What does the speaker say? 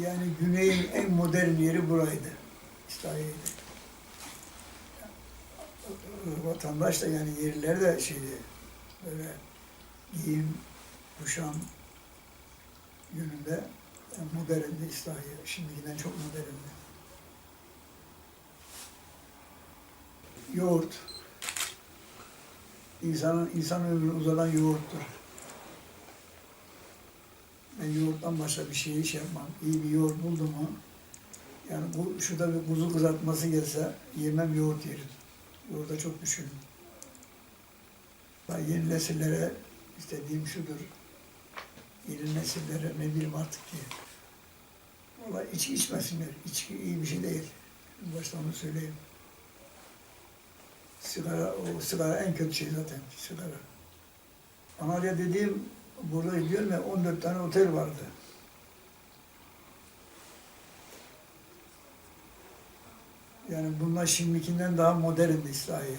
Yani güneyin en modern yeri buraydı. İslahiye'ydi. Vatandaş da yani yerler de şeydi, böyle giyim, kuşam yönünde yani moderndi İslahiye. Şimdikinden çok moderndi. Yoğurt. İnsanın, insan ömrünü uzadan yoğurttur. Ben yoğurttan başka bir şey hiç yapmam. İyi bir yoğurt buldum mu, yani bu, şurada bir kuzu kızartması gelse yemem yoğurt yerim. Yoğurda çok düşkünüm. Ben yeni nesillere istediğim şudur. Yeni nesillere ne bileyim artık ki. Valla içki içmesinler. İçki iyi bir şey değil. Başta onu söyleyeyim. Sigara, o sigara en kötü şey zaten, sigara. Antalya dediğim, burada ya 14 tane otel vardı. Yani bunlar şimdikinden daha moderndi İslahiye.